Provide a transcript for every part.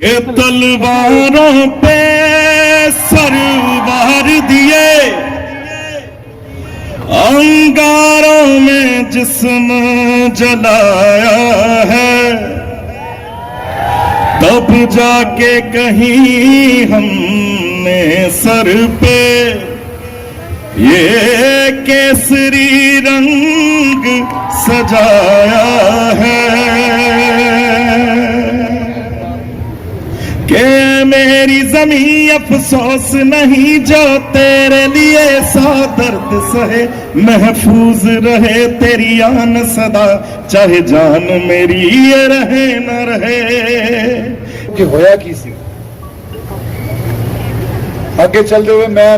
کہ تلواروں پہ سروار دیے۔ انگاروں میں جسم جلایا ہے۔ تب جا کے کہیں ہم نے سر پہ۔ یہ کیسری رنگ سجایا ہے۔ मेरी जमी अफसोस नहीं जो तेरे लिए सौ दर्द सहे महफूज रहे तेरी आन सदा चाहे जान मेरी ये रहे न रहे ਕਿ ਹੋਇਆ ਕੀ ਸੀ ਅੱਗੇ ਚੱਲਦੇ ਹੋਏ ਮੈਂ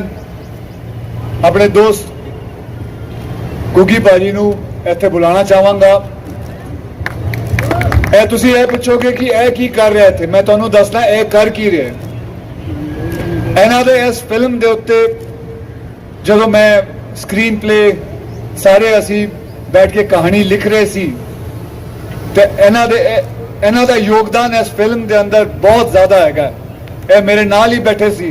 ਆਪਣੇ ਦੋਸਤ ਗੁੱਗੀ ਭਾਜੀ ਨੂੰ ਇੱਥੇ ਬੁਲਾਉਣਾ ਚਾਹਾਂਗਾ ਇਹ ਤੁਸੀਂ ਇਹ ਪੁੱਛੋਗੇ ਕਿ ਇਹ ਕੀ ਕਰ ਰਿਹਾ ਇੱਥੇ ਮੈਂ ਤੁਹਾਨੂੰ ਦੱਸਣਾ ਇਹ ਕਰ ਕੀ ਰਿਹਾ ਹੈ। ਇਹਨਾਂ ਦੇ ਇਸ ਫਿਲਮ ਦੇ ਉੱਤੇ ਜਦੋਂ ਮੈਂ ਸਕਰੀਨ ਪਲੇ ਸਾਰੇ ਅਸੀਂ ਬੈਠ ਕੇ ਕਹਾਣੀ ਲਿਖ ਰਹੇ ਸੀ, ਤੇ ਇਹਨਾਂ ਦੇ ਇਹਨਾਂ ਦਾ ਯੋਗਦਾਨ ਇਸ ਫਿਲਮ ਦੇ ਅੰਦਰ ਬਹੁਤ ਜ਼ਿਆਦਾ ਹੈਗਾ। ਇਹ ਮੇਰੇ ਨਾਲ ਹੀ ਬੈਠੇ ਸੀ।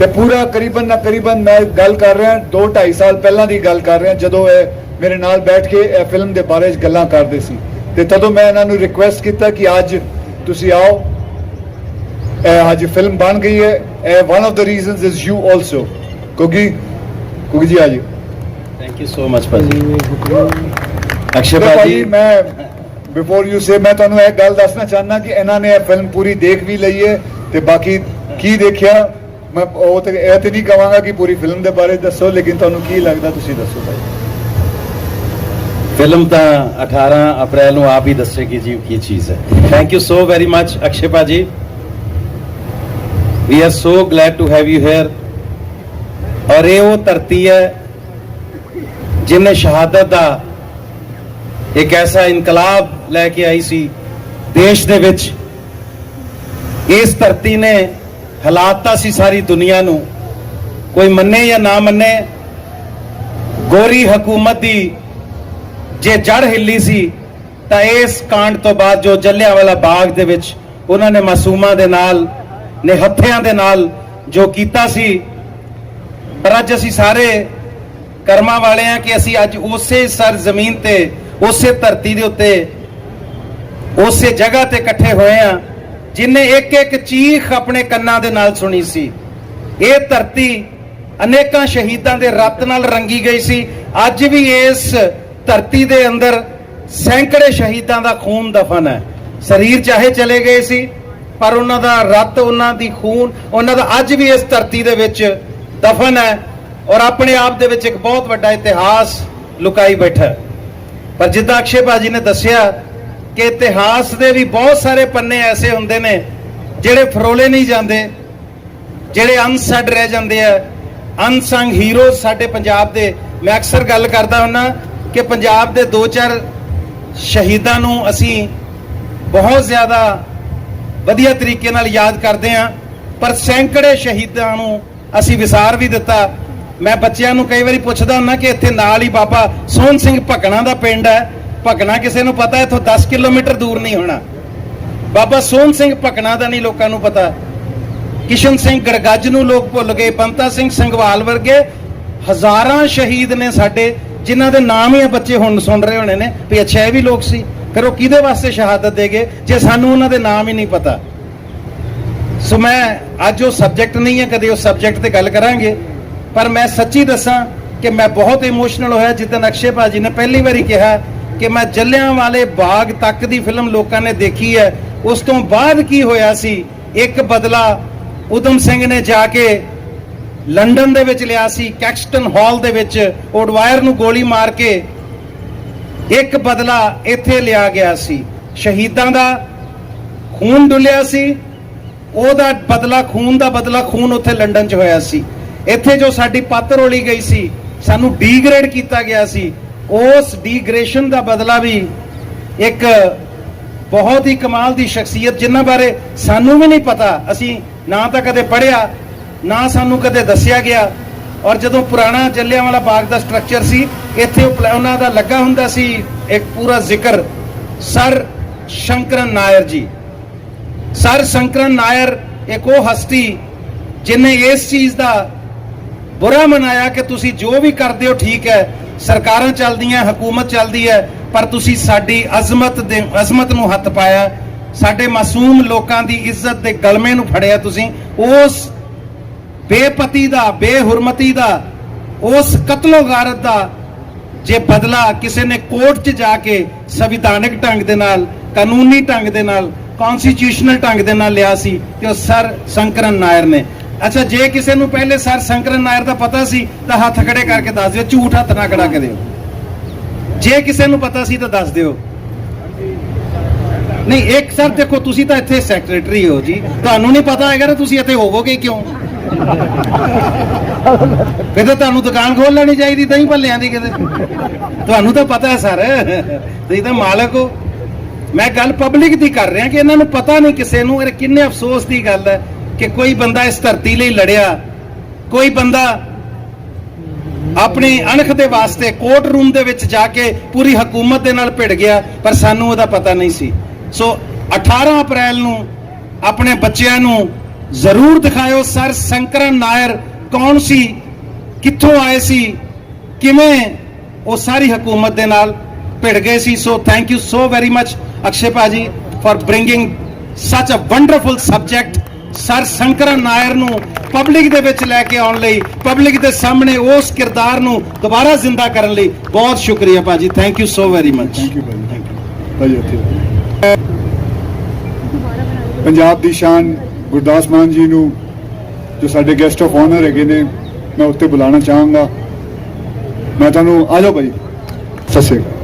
ਤੇ ਪੂਰਾ ਕਰੀਬਨ ਨਾ ਕਰੀਬਨ ਮੈਂ ਗੱਲ ਕਰ ਰਿਹਾ 2 2.5 ਸਾਲ ਪਹਿਲਾਂ ਦੀ ਗੱਲ ਕਰ ਰਿਹਾ, ਜਦੋਂ ਇਹ ਮੇਰੇ ਨਾਲ ਬੈਠ ਕੇ ਇਹ ਫਿਲਮ ਦੇ ਬਾਰੇ 'ਚ ਗੱਲਾਂ ਕਰਦੇ ਸੀ। ਤੇ ਤਦੋਂ ਮੈਂ ਇਹਨਾਂ ਨੂੰ ਰਿਕੁਐਸਟ ਕੀਤਾ ਕਿ ਅੱਜ ਤੁਸੀਂ ਆਓ ਅੱਜ ਫਿਲਮ ਬਣ ਗਈ ਹੈ। ਇਹ ਵਨ ਆਫ ਦਾ ਰੀਜ਼ਨਸ ਇਜ਼ ਯੂ ਆਲਸੋ ਕਿਉਂਕਿ ਕਿਉਂਕਿ ਜੀ ਆਜੀ ਥੈਂਕ ਯੂ ਸੋ ਮਚ ਭਾਜੀ। ਅਕਸ਼ੇ ਭਾਜੀ। ਮੈਂ ਬਿਫੋਰ ਯੂ ਸੇ ਮੈਂ ਤੁਹਾਨੂੰ ਇਹ ਗੱਲ ਦੱਸਣਾ ਚਾਹੁੰਦਾ ਕਿ ਇਹਨਾਂ ਨੇ ਇਹ ਫਿਲਮ ਪੂਰੀ ਦੇਖ ਵੀ ਲਈ ਹੈ ਤੇ ਬਾਕੀ ਕੀ ਦੇਖਿਆ ਮੈਂ ਉਹ ਤੇ ਇਹ ਤੇ ਨਹੀਂ ਕਹਾਂਗਾ ਕਿ ਪੂਰੀ ਫਿਲਮ ਦੇ ਬਾਰੇ ਦੱਸੋ ਲੇਕਿਨ ਤੁਹਾਨੂੰ ਕੀ ਲੱਗਦਾ ਤੁਸੀਂ ਦੱਸੋ ਭਾਈ। ਫਿਲਮ ਤਾਂ 18 ਅਪ੍ਰੈਲ ਨੂੰ ਆਪ ਹੀ ਦੱਸੇਗੀ ਜੀ ਕੀ ਚੀਜ਼ ਹੈ। Thank you so very much Akshay ਭਾਜੀ। We are so glad to have you here ਔਰ ਇਹ ਉਹ ਧਰਤੀ ਹੈ ਜਿਨੇ ਸ਼ਹਾਦਤ ਦਾ ਇੱਕ ਐਸਾ ਇਨਕਲਾਬ ਲੈ ਕੇ ਆਈ ਸੀ ਦੇਸ਼ ਦੇ ਵਿੱਚ। ਇਸ ਧਰਤੀ ਨੇ ਹਾਲਾਤਾ ਸੀ ਸਾਰੀ ਦੁਨੀਆ ਨੂੰ। ਕੋਈ ਮੰਨੇ ਜਾਂ ਨਾ ਮੰਨੇ, ਗੋਰੀ ਹਕੂਮਤ ਦੀ ਜੇ ਜੜ ਹਿੱਲੀ ਸੀ, ਤਾਂ ਇਸ ਕਾਂਡ ਤੋਂ ਬਾਅਦ ਜੋ ਜੱਲਿਆਂਵਾਲਾ ਬਾਗ ਦੇ ਵਿੱਚ ਉਹਨਾਂ ਨੇ ਮਾਸੂਮਾਂ ਦੇ ਨਾਲ ਨਿਹੱਥਿਆਂ ਦੇ ਨਾਲ ਜੋ ਕੀਤਾ ਸੀ, ਪਰ ਅੱਜ ਅਸੀਂ ਸਾਰੇ ਕਰਮਾਂ ਵਾਲੇ ਆ ਕਿ ਅਸੀਂ ਅੱਜ ਉਸੇ ਸਰ ਜ਼ਮੀਨ ਤੇ, ਉਸੇ ਧਰਤੀ ਦੇ ਉੱਤੇ, ਉਸੇ ਜਗ੍ਹਾ ਤੇ ਇਕੱਠੇ ਹੋਏ ਆ ਜਿਨੇ ਇੱਕ ਇੱਕ ਚੀਖ ਆਪਣੇ ਕੰਨਾਂ ਦੇ ਨਾਲ ਸੁਣੀ ਸੀ। ਇਹ ਧਰਤੀ ਅਨੇਕਾਂ ਸ਼ਹੀਦਾਂ ਦੇ ਰਤ ਨਾਲ ਰੰਗੀ ਗਈ ਸੀ। ਅੱਜ ਵੀ ਇਸ ਧਰਤੀ ਦੇ ਅੰਦਰ ਸੈਂਕੜੇ ਸ਼ਹੀਦਾਂ ਦਾ ਖੂਨ ਦਫਨ ਹੈ। ਸਰੀਰ ਚਾਹੇ ਚਲੇ ਗਏ ਸੀ ਪਰ ਉਹਨਾਂ ਦਾ ਰਤ, ਉਹਨਾਂ ਦੀ ਖੂਨ, ਉਹਨਾਂ ਦਾ ਅੱਜ ਵੀ ਇਸ ਧਰਤੀ ਦੇ ਵਿੱਚ ਦਫਨ ਹੈ ਔਰ ਆਪਣੇ ਆਪ ਦੇ ਵਿੱਚ ਇੱਕ ਬਹੁਤ ਵੱਡਾ ਇਤਿਹਾਸ ਲੁਕਾਈ ਬੈਠਾ ਪਰ ਜਿੱਦਾਂ ਅਕਸ਼ੇ ਭਾਜੀ ਨੇ ਦੱਸਿਆ ਕਿ ਇਤਿਹਾਸ ਦੇ ਵੀ ਬਹੁਤ ਸਾਰੇ ਪੰਨੇ ਐਸੇ ਹੁੰਦੇ ਨੇ ਜਿਹੜੇ ਫਰੋਲੇ ਨਹੀਂ ਜਾਂਦੇ, ਜਿਹੜੇ ਅਨਸਡ ਰਹਿ ਜਾਂਦੇ ਆ। ਅਨਸੰਗ ਹੀਰੋ ਸਾਡੇ ਪੰਜਾਬ ਦੇ। ਮੈਂ ਅਕਸਰ ਗੱਲ ਕਰਦਾ ਹੁੰਨਾ ਕਿ ਪੰਜਾਬ ਦੇ ਦੋ ਚਾਰ ਸ਼ਹੀਦਾਂ ਨੂੰ ਅਸੀਂ ਬਹੁਤ ਜ਼ਿਆਦਾ ਵਧੀਆ ਤਰੀਕੇ ਨਾਲ ਯਾਦ ਕਰਦੇ ਆ ਪਰ ਸੈਂਕੜੇ ਸ਼ਹੀਦਾਂ ਨੂੰ ਅਸੀਂ ਵਿਸਾਰ ਵੀ ਦਿੱਤਾ। ਮੈਂ ਬੱਚਿਆਂ ਨੂੰ ਕਈ ਵਾਰੀ ਪੁੱਛਦਾ ਹੁੰਦਾ ਕਿ ਇੱਥੇ ਨਾਲ ਹੀ ਬਾਬਾ ਸੋਹਣ ਸਿੰਘ ਭਕਣਾ ਦਾ ਪਿੰਡ ਹੈ। ਭਕਣਾ ਕਿਸੇ ਨੂੰ ਪਤਾ, ਇੱਥੋਂ 10 ਕਿਲੋਮੀਟਰ ਦੂਰ ਨਹੀਂ ਹੋਣਾ। ਬਾਬਾ ਸੋਹਣ ਸਿੰਘ ਭਕਣਾ ਦਾ ਨਹੀਂ ਲੋਕਾਂ ਨੂੰ ਪਤਾ। ਕਿਸ਼ਨ ਸਿੰਘ ਗੜਗੱਜ ਨੂੰ ਲੋਕ ਭੁੱਲ ਗਏ, ਬੰਤਾ ਸਿੰਘ ਸੰਗਵਾਲ ਵਰਗੇ ਹਜ਼ਾਰਾਂ ਸ਼ਹੀਦ ਨੇ ਸਾਡੇ, ਜਿਨ੍ਹਾਂ ਦੇ ਨਾਮ ਹੀ ਇਹ ਬੱਚੇ ਹੁਣ ਸੁਣ ਰਹੇ ਹੋਣੇ ਨੇ, ਵੀ ਅੱਛਾ ਇਹ ਵੀ ਲੋਕ ਸੀ। ਫਿਰ ਉਹ ਕਿਹਦੇ ਵਾਸਤੇ ਸ਼ਹਾਦਤ ਦੇਗੇ? ਜੇ ਸਾਨੂੰ ਉਹਨਾਂ ਦੇ ਨਾਮ ਹੀ ਨਹੀਂ ਪਤਾ। ਸੋ ਮੈਂ ਅੱਜ ਉਹ ਸਬਜੈਕਟ ਨਹੀਂ ਹੈ, ਕਦੇ ਉਸ ਸਬਜੈਕਟ ਤੇ ਗੱਲ ਕਰਾਂਗੇ। ਪਰ ਮੈਂ ਸੱਚੀ ਦੱਸਾਂ ਕਿ ਮੈਂ ਬਹੁਤ ਇਮੋਸ਼ਨਲ ਹੋਇਆ ਜਿੱਦਨ ਅਕਸ਼ੇ ਭਾਜੀ ਨੇ ਪਹਿਲੀ ਵਾਰੀ ਕਿਹਾ ਕਿ ਮੈਂ ਜੱਲਿਆਂ ਵਾਲੇ ਬਾਗ ਤੱਕ ਦੀ ਫਿਲਮ ਲੋਕਾਂ ਨੇ ਦੇਖੀ ਹੈ। ਉਸ ਤੋਂ ਬਾਅਦ ਕੀ ਹੋਇਆ ਸੀ? ਇੱਕ ਬਦਲਾ ਉਦਮ ਸਿੰਘ ਨੇ ਜਾ ਕੇ ਲੰਡਨ ਦੇ ਵਿੱਚ ਲਿਆ ਸੀ, ਕੈਕਸਟਨ ਹਾਲ ਦੇ ਵਿੱਚ। ਓਡਵਾਇਰ ਨੂੰ ਗੋਲੀ ਮਾਰ ਕੇ ਇੱਕ ਬਦਲਾ ਇੱਥੇ ਲਿਆ ਗਿਆ ਸੀ। ਸ਼ਹੀਦਾਂ ਦਾ ਖੂਨ ਡੁੱਲਿਆ ਸੀ। ਉਹਦਾ ਬਦਲਾ ਖੂਨ ਦਾ ਬਦਲਾ ਖੂਨ ਉੱਥੇ ਲੰਡਨ 'ਚ ਹੋਇਆ ਸੀ। ਇੱਥੇ ਜੋ ਸਾਡੀ ਪੱਤ ਰੋਲੀ ਗਈ ਸੀ, ਸਾਨੂੰ ਡੀਗ੍ਰੇਡ ਕੀਤਾ ਗਿਆ ਸੀ। ਉਸ ਡੀਗ੍ਰੇਸ਼ਨ ਦਾ ਬਦਲਾ ਵੀ ਇੱਕ ਬਹੁਤ ਹੀ ਕਮਾਲ ਦੀ ਸ਼ਖਸੀਅਤ, ਜਿਨ੍ਹਾਂ ਬਾਰੇ ਸਾਨੂੰ ਵੀ ਨਹੀਂ ਪਤਾ। ਅਸੀਂ ਨਾ ਤਾਂ ਕਦੇ ਪੜ੍ਹਿਆ, ਨਾ ਸਾਨੂੰ ਕਦੇ ਦੱਸਿਆ ਗਿਆ। ਔਰ ਜਦੋਂ ਪੁਰਾਣਾ ਜੱਲਿਆਂਵਾਲਾ ਬਾਗ ਦਾ ਸਟਰਕਚਰ ਸੀ, ਇੱਥੇ ਉਹਨਾਂ ਦਾ ਲੱਗਾ ਹੁੰਦਾ ਸੀ ਇੱਕ ਪੂਰਾ ਜ਼ਿਕਰ, ਸਰ ਸ਼ੰਕਰਨ ਨਾਇਰ ਜੀ। ਸਰ ਸ਼ੰਕਰਨ ਨਾਇਰ ਇੱਕ ਉਹ ਹਸਤੀ ਜਿਨੇ ਇਸ ਚੀਜ਼ ਦਾ ਬੁਰਾ ਮਨਾਇਆ ਕਿ ਤੁਸੀਂ ਜੋ ਵੀ ਕਰਦੇ ਹੋ ਠੀਕ ਹੈ, ਸਰਕਾਰਾਂ ਚੱਲਦੀਆਂ, ਹਕੂਮਤ ਚੱਲਦੀ ਹੈ, ਪਰ ਤੁਸੀਂ ਸਾਡੀ ਅਜ਼ਮਤ ਦੇ, ਅਜ਼ਮਤ ਨੂੰ ਹੱਥ ਪਾਇਆ, ਸਾਡੇ ਮਾਸੂਮ ਲੋਕਾਂ ਦੀ ਇੱਜ਼ਤ ਦੇ ਗਲਮੇ ਨੂੰ ਫੜਿਆ ਤੁਸੀਂ, ਉਸ ਬੇਪਤੀ ਦਾ, ਬੇਹੁਰਮਤੀ ਦਾ, ਉਸ ਕਤਲੋ ਗਾਰਤ ਦਾ, ਜੇ ਬਦਲਾ ਕਿਸੇ ਨੇ ਕੋਰਟ 'ਚ ਜਾ ਕੇ ਸੰਵਿਧਾਨਕ ਢੰਗ ਦੇ ਨਾਲ, ਕਾਨੂੰਨੀ ਢੰਗ ਦੇ ਨਾਲ ਕਨਸਟੀਟਿਊਸ਼ਨਲ ਢੰਗ ਦੇ ਨਾਲ ਲਿਆ ਸੀ ਤੇ ਉਹ ਸਰ ਸ਼ੰਕਰਨ ਨਾਇਰ ਨੇ। ਅੱਛਾ, ਜੇ ਕਿਸੇ ਨੂੰ ਪਹਿਲੇ ਸਰ ਸ਼ੰਕਰਨ ਨਾਇਰ ਦਾ ਪਤਾ ਸੀ, ਤਾਂ ਹੱਥ ਖੜੇ ਕਰਕੇ ਦੱਸ ਦਿਓ, ਝੂਠ ਹੱਥ ਨਾ ਖੜਾ ਕੇ ਦਿਓ। ਜੇ ਕਿਸੇ ਨੂੰ ਪਤਾ ਸੀ ਤਾਂ ਦੱਸ ਦਿਓ। ਨਹੀਂ, ਇੱਕ ਸਰ, ਦੇਖੋ, ਤੁਸੀਂ ਤਾਂ ਇੱਥੇ ਸੈਕਟਰੀ ਹੋ ਜੀ। ਤੁਹਾਨੂੰ ਨਹੀਂ ਪਤਾ ਹੈਗਾ ਨਾ ਤੁਸੀਂ ਇੱਥੇ ਹੋਵੋਗੇ ਕਿਉਂ? ਫਿਰ ਤਾਂ ਤੁਹਾਨੂੰ ਦੁਕਾਨ ਖੋਲ ਲੈਣੀ ਚਾਹੀਦੀ ਦਹੀਂ ਭੱਲਿਆਂ ਦੀ ਕਿਤੇ। ਤੁਹਾਨੂੰ ਤਾਂ ਪਤਾ ਹੈ, ਸਰ। ਤੁਸੀਂ ਤਾਂ ਮਾਲਕ ਹੋ। ਮੈਂ ਗੱਲ ਪਬਲਿਕ ਦੀ ਕਰ ਰਿਹਾ ਕਿ ਇਹਨਾਂ ਨੂੰ ਪਤਾ ਨਹੀਂ ਕਿਸੇ ਨੂੰ ਇਹ ਕਿੰਨੇ ਅਫਸੋਸ ਦੀ ਗੱਲ ਹੈ ਕਿ ਕੋਈ ਬੰਦਾ ਇਸ ਧਰਤੀ ਲਈ ਲੜਿਆ। ਕੋਈ ਬੰਦਾ ਆਪਣੀ ਅਣਖ ਦੇ ਵਾਸਤੇ ਕੋਰਟ ਰੂਮ ਦੇ ਵਿੱਚ ਜਾ ਕੇ ਪੂਰੀ ਹਕੂਮਤ ਦੇ ਨਾਲ ਭਿੜ ਗਿਆ, ਪਰ ਸਾਨੂੰ ਉਹਦਾ ਪਤਾ ਨਹੀਂ ਸੀ। ਸੋ 18 ਅਪ੍ਰੈਲ ਨੂੰ ਆਪਣੇ ਬੱਚਿਆਂ ਨੂੰ ਜ਼ਰੂਰ ਦਿਖਾਇਓ, ਸਰ ਸ਼ੰਕਰਨ ਨਾਇਰ, ਕੌਣ ਸੀ? ਕਿੱਥੋਂ ਆਏ ਸੀ? ਕਿਵੇਂ ਉਹ ਸਾਰੀ ਹਕੂਮਤ ਦੇ ਨਾਲ ਭਿੜ ਗਏ ਸੀ? So thank you so very much Akshay bhaji for bringing such a wonderful subject sir Shankaran Nair ਨੂੰ ਪਬਲਿਕ ਦੇ ਵਿੱਚ ਲੈ ਕੇ ਆਉਣ ਲਈ ਪਬਲਿਕ ਦੇ ਸਾਹਮਣੇ ਉਸ ਕਿਰਦਾਰ ਨੂੰ ਦੁਬਾਰਾ ਜ਼ਿੰਦਾ ਕਰਨ ਲਈ ਬਹੁਤ ਸ਼ੁਕਰੀਆ ਭਾਜੀ। Thank you so very much thank you ਭਾਈ ਭਾਈ ਉੱਥੇ ਪੰਜਾਬ ਦੀ ਸ਼ਾਨ ਗੁਰਦਾਸ ਮਾਨ ਜੀ ਨੂੰ, ਜੋ ਸਾਡੇ ਗੈਸਟ ਆਫ ਆਨਰ ਹੈਗੇ ਨੇ, ਮੈਂ ਉੱਤੇ ਬੁਲਾਉਣਾ ਚਾਹਾਂਗਾ। ਮੈਂ ਤੁਹਾਨੂੰ, ਆ ਜਾਓ ਭਾਈ। ਸਤਿ ਸ਼੍ਰੀ ਅਕਾਲ।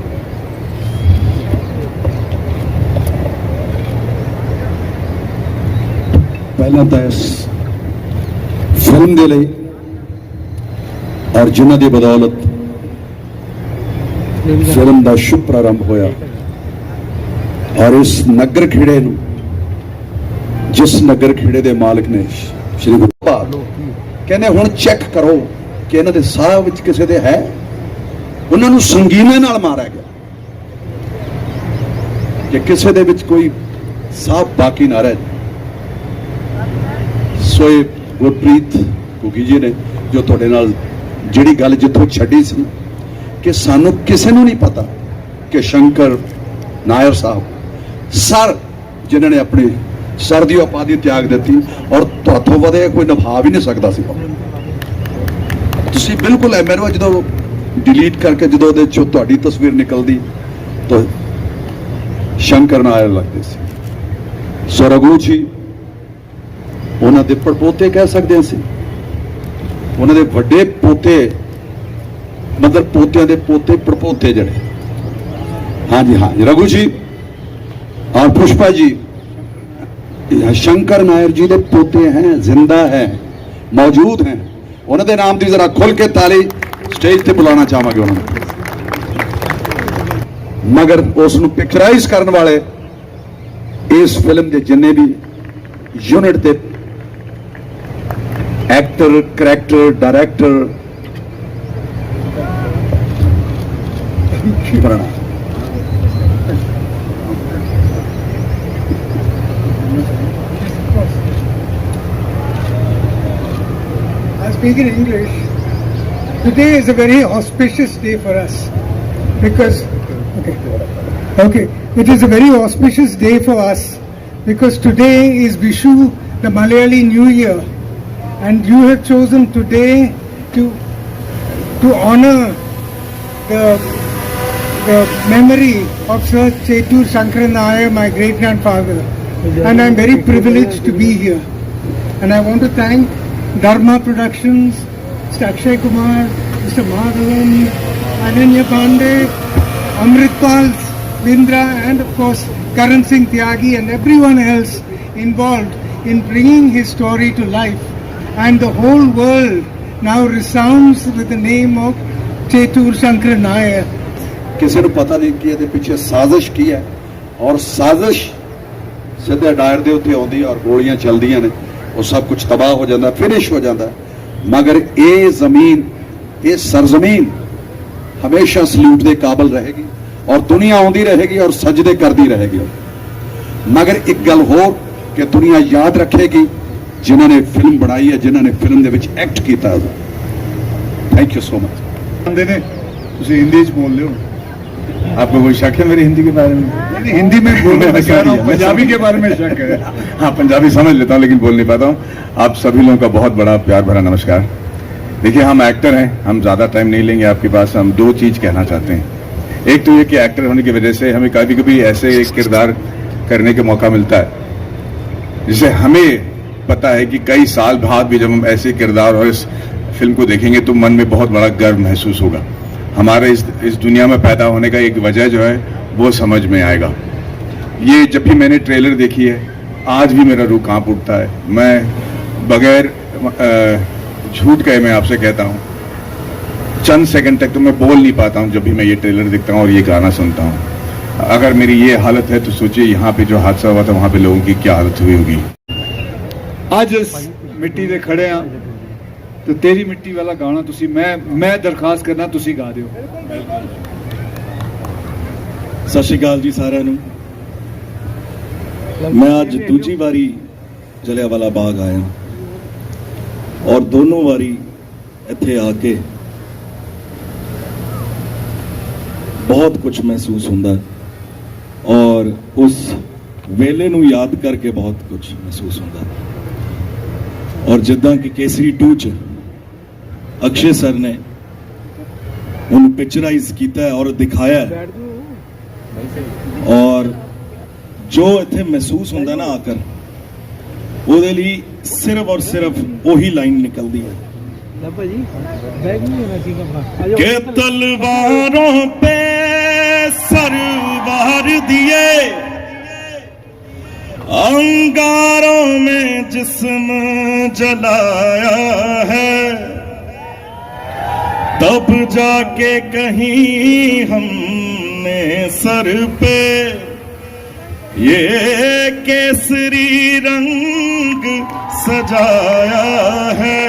ਪਹਿਲਾਂ ਤਾਂ ਇਸ ਫਿਲਮ ਦੇ ਲਈ ਔਰ ਜਿਨ੍ਹਾਂ ਦੀ ਬਦੌਲਤ ਫਿਲਮ ਦਾ ਸ਼ੁਭ ਪ੍ਰਾਰੰਭ ਹੋਇਆ। ਔਰ ਇਸ ਨਗਰ ਖੇੜੇ ਨੂੰ, ਜਿਸ ਨਗਰ ਖੇੜੇ ਦੇ ਮਾਲਕ ਨੇ ਸ਼੍ਰੀ ਗੁਰਪਾਲ ਕਹਿੰਦੇ ਹੁਣ ਚੈੱਕ ਕਰੋ ਕਿ ਇਹਨਾਂ ਦੇ ਸਾਹ ਵਿੱਚ ਕਿਸੇ ਦੇ ਹੈ? ਉਹਨਾਂ ਨੂੰ ਸੰਗੀਨੇ ਨਾਲ ਮਾਰਿਆ ਗਿਆ। ਕਿ ਕਿਸੇ ਦੇ ਵਿੱਚ ਕੋਈ ਸਾਹ ਬਾਕੀ ਨਾ ਰਹਿ। ਸੋਏ ਗੁਰਪ੍ਰੀਤ ਕੁਕੀ ਜੀ ਨੇ ਜੋ ਤੁਹਾਡੇ ਨਾਲ ਜਿਹੜੀ ਗੱਲ ਜਿੱਥੋਂ ਛੱਡੀ ਸੀ, ਕਿ ਸਾਨੂੰ ਕਿਸੇ ਨੂੰ ਨਹੀਂ ਪਤਾ ਕਿ ਸ਼ੰਕਰ ਨਾਇਰ ਸਾਹਿਬ ਸਰ, ਜਿਨ੍ਹਾਂ ਨੇ ਆਪਣੀ ਸਰ ਦੀ ਉਪਾਧੀ ਤਿਆਗ ਦਿੱਤੀ ਔਰ ਤੁਹਾਥੋਂ ਵਧੇ ਕੋਈ ਨਿਭਾ ਵੀ ਨਹੀਂ ਸਕਦਾ ਸੀ। ਤੁਸੀਂ ਬਿਲਕੁਲ ਐ ਮੈਨੂੰ ਜਦੋਂ ਡਿਲੀਟ ਕਰਕੇ ਜਦੋਂ ਉਹਦੇ ਚੋਂ ਤੁਹਾਡੀ ਤਸਵੀਰ ਨਿਕਲਦੀ, ਤਾਂ ਸ਼ੰਕਰ ਨਾਇਰ ਲੱਗਦੇ ਸੀ। ਸੋ ਰਘੂ ਜੀ, ਉਹਨਾਂ ਦੇ ਪੜਪੋਤੇ ਕਹਿ ਸਕਦੇ ਸੀ ਉਹਨਾਂ ਦੇ ਵੱਡੇ ਪੋਤੇ ਮਤਲਬ ਪੋਤਿਆਂ ਦੇ ਪੋਤੇ ਪੜਪੋਤੇ ਜਿਹੜੇ। ਹਾਂਜੀ ਹਾਂ ਰਘੂ ਜੀ ਔਰ ਪੁਸ਼ਪਾ ਜੀ। ਸ਼ੰਕਰ ਨਾਇਰ ਜੀ ਦੇ ਪੋਤੇ ਹੈ, ਜ਼ਿੰਦਾ ਹੈ, ਮੌਜੂਦ ਹੈ। ਉਹਨਾਂ ਦੇ ਨਾਮ ਦੀ ਜ਼ਰਾ ਖੁੱਲ ਕੇ ਤਾਲੀ ਸਟੇਜ ਤੇ ਬੁਲਾਉਣਾ ਚਾਹਾਂਗੇ ਉਹਨਾਂ ਨੂੰ। ਮਗਰ ਉਸ ਨੂੰ ਪਿਕਚਰਾਈਜ਼ ਕਰਨ ਵਾਲੇ ਇਸ ਫਿਲਮ ਦੇ ਜਿੰਨੇ ਵੀ ਯੂਨਿਟ ਦੇ ਐਕਟਰ, ਕਰੈਕਟਰ, ਡਾਇਰੈਕਟਰ ਪ੍ਰਣਾਮ I speak in English. Today is a very auspicious day for us because okay, okay, it is a very auspicious day for us because today is Vishu, the Malayali New Year, and you have chosen today to to honor the the memory of Sir Chetur Shankaranaya, my great grandfather, and I'm very privileged to be here. And I want to thank Dharma Productions, Mr. Akshay Kumar, Mr. Madhavan, Ananya Pandey, Amritpal Bindra, and of course Karan Singh Tyagi and everyone else involved in bringing his story to life. And the whole world now resounds with the name of Chetur Shankar Nair. ਕਿਸੇ ਨੂੰ ਪਤਾ ਨਹੀਂ ਕਿ ਇਹਦੇ ਪਿੱਛੇ ਸਾਜ਼ਿਸ਼ ਕੀ ਹੈ ਔਰ ਸਾਜ਼ਿਸ਼ ਸਿੱਧੇ ਡਾਇਰ ਦੇ ਉੱਤੇ ਆਉਂਦੀ ਹੈ ਔਰ ਗੋਲੀਆਂ ਚੱਲਦੀਆਂ ਨੇ ਉਹ ਸਭ ਕੁਝ ਤਬਾਹ ਹੋ ਜਾਂਦਾ ਫਿਨਿਸ਼ ਹੋ ਜਾਂਦਾ। ਮਗਰ ਇਹ ਜ਼ਮੀਨ, ਇਹ ਸਰਜ਼ਮੀਨ ਹਮੇਸ਼ਾ ਸਲੂਟ ਦੇ ਕਾਬਲ ਰਹੇਗੀ ਔਰ ਦੁਨੀਆ ਆਉਂਦੀ ਰਹੇਗੀ ਔਰ ਸਜਦੇ ਕਰਦੀ ਰਹੇਗੀ ਮਗਰ ਇੱਕ ਗੱਲ ਹੋਰ ਕਿ ਦੁਨੀਆ ਯਾਦ ਰੱਖੇਗੀ, ਜਿਨ੍ਹਾਂ ਨੇ ਫਿਲਮ ਬਣਾਈ ਹੈ, ਜਿਨ੍ਹਾਂ ਨੇ ਫਿਲਮ ਦੇ ਵਿੱਚ ਐਕਟ ਕੀਤਾ ਥੈਂਕ ਯੂ ਸੋ ਮਚ ਆਂਦੇ ਨੇ, ਤੁਸੀਂ ਹਿੰਦੀ ਚ ਬੋਲ ਲਿਓ آپ کو کوئی شک ہے میری ہندی کے بارے میں؟ ہاں۔ ہندی میں بولنے میں کیا نہیں پنجابی کے بارے میں شک ہے۔ ہاں پنجابی سمجھ لیتا ہوں لیکن بول نہیں پاتا ہوں۔ آپ سبھی لوگوں کا بہت بڑا پیار بھرا نمسکار۔ دیکھیں ہم ایکٹر ہیں ہم زیادہ ٹائم نہیں لیں گے آپ کے پاس۔ ہم دو چیز کہنا چاہتے ہیں۔ ایک تو یہ کہ ایکٹر ہونے کی وجہ سے ہمیں کبھی کبھی ایسے ایک کردار کرنے کے موقع ملتا ہے۔ جسے ہمیں پتا ہے کہ کئی سال بعد بھی جب ہم ایسے کردار اور اس فلم کو دیکھیں گے تو من میں بہت بڑا گرو محسوس ہوگا۔ ہمارے اس اس دنیا میں پیدا ہونے کا ایک وجہ جو ہے وہ سمجھ میں آئے گا۔ یہ جب بھی میں نے ٹریلر دیکھی ہے، آج بھی میرا روح کانپ اٹھتا ہے۔ میں بغیر جھوٹ کہے میں آپ سے کہتا ہوں، چند سیکنڈ تک تو میں بول نہیں پاتا ہوں جب بھی میں یہ ٹریلر دیکھتا ہوں اور یہ گانا سنتا ہوں۔ اگر میری یہ حالت ہے تو سوچیے یہاں پہ جو حادثہ ہوا تھا، وہاں پہ لوگوں کی کیا حالت ہوئی ہوگی۔ آج اس مٹی سے کھڑے ہیں ਤੇ ਤੇਰੀ ਮਿੱਟੀ ਵਾਲਾ ਗਾਣਾ ਤੁਸੀਂ ਮੈਂ ਮੈਂ ਦਰਖਾਸਤ ਕਰਨਾ ਤੁਸੀਂ ਗਾ ਦਿਓ। ਸਤਿ ਸ਼੍ਰੀ ਅਕਾਲ ਜੀ ਸਾਰਿਆਂ ਨੂੰ। ਮੈਂ ਅੱਜ ਦੂਜੀ ਵਾਰੀ ਜਲਿਆਂਵਾਲਾ ਬਾਗ ਆਇਆ ਔਰ ਦੋਨੋਂ ਵਾਰੀ ਇੱਥੇ ਆ ਕੇ ਬਹੁਤ ਕੁਝ ਮਹਿਸੂਸ ਹੁੰਦਾ ਔਰ ਉਸ ਵੇਲੇ ਨੂੰ ਯਾਦ ਕਰਕੇ ਬਹੁਤ ਕੁਝ ਮਹਿਸੂਸ ਹੁੰਦਾ ਔਰ ਜਿੱਦਾਂ ਕਿ ਕੇਸਰੀ 2 ਚ اکشے سر نے ان پکچرائز کیتا ہے اور دکھایا ہے۔ اور جو اتنے محسوس ہوندہ نا آ کر وہ صرف اور صرف وہی لائن نکلتی ہے۔ کہ تلواروں پہ سروار دیئے انگاروں میں جسم جلایا ہے۔ تب جا کے کہیں ہم نے سر پہ۔ یہ کیسری رنگ سجایا ہے۔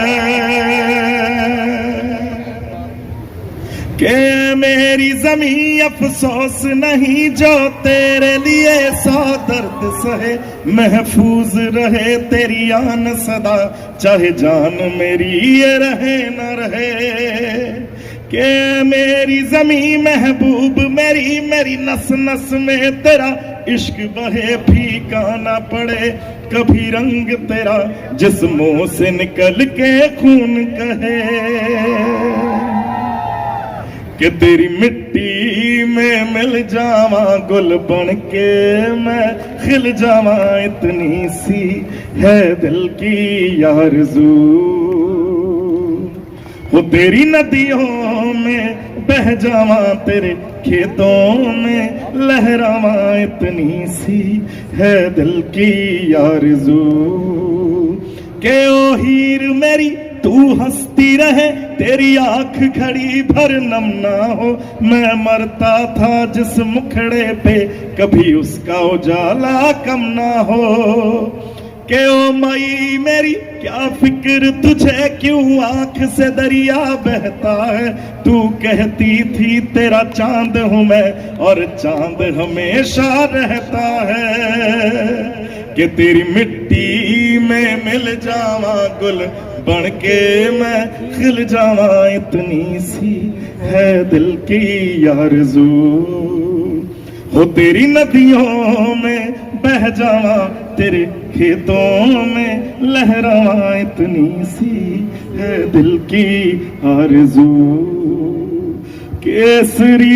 کہ میری زمین افسوس نہیں جو تیرے لیے سا درد سہے، محفوظ رہے تیری آن صدا، چاہے جان میری یہ رہے نہ رہے۔ کہ میری زمین محبوب، میری میری نس نس میں تیرا عشق بہے پھیکا نہ پڑے، کبھی رنگ تیرا جسموں سے نکل کے خون کہے۔ کہ تیری مٹی میں مل جاواں، گل بن کے میں کھل جاواں، اتنی سی ہے دل کی یارزو وہ تیری ندیوں میں بہ جاواں، تیرے کھیتوں میں لہراواں۔ اتنی سی ہے دل کی آرزو کہ او ہیر میری، تو ہستی رہے۔ تیری آنکھ کھڑی بھر نم نہ ہو۔ میں مرتا تھا جس مکھڑے پہ، کبھی اس کا اجالا کم نہ ہو۔ کہ او مائی میری، کیا فکر تجھے کیوں آنکھ سے دریا بہتا ہے؟ تو کہتی تھی، تیرا چاند ہوں میں اور چاند ہمیشہ رہتا ہے کہ تیری مٹی میں مل جاواں گل، بن کے میں کھل جاواں اتنی سی ہے دل کی یارزو۔ ہو تیری ندیوں میں بہ جاواں تیرے کھیتوں میں لہراواں اتنی سی ہے دل کی آرزو کیسری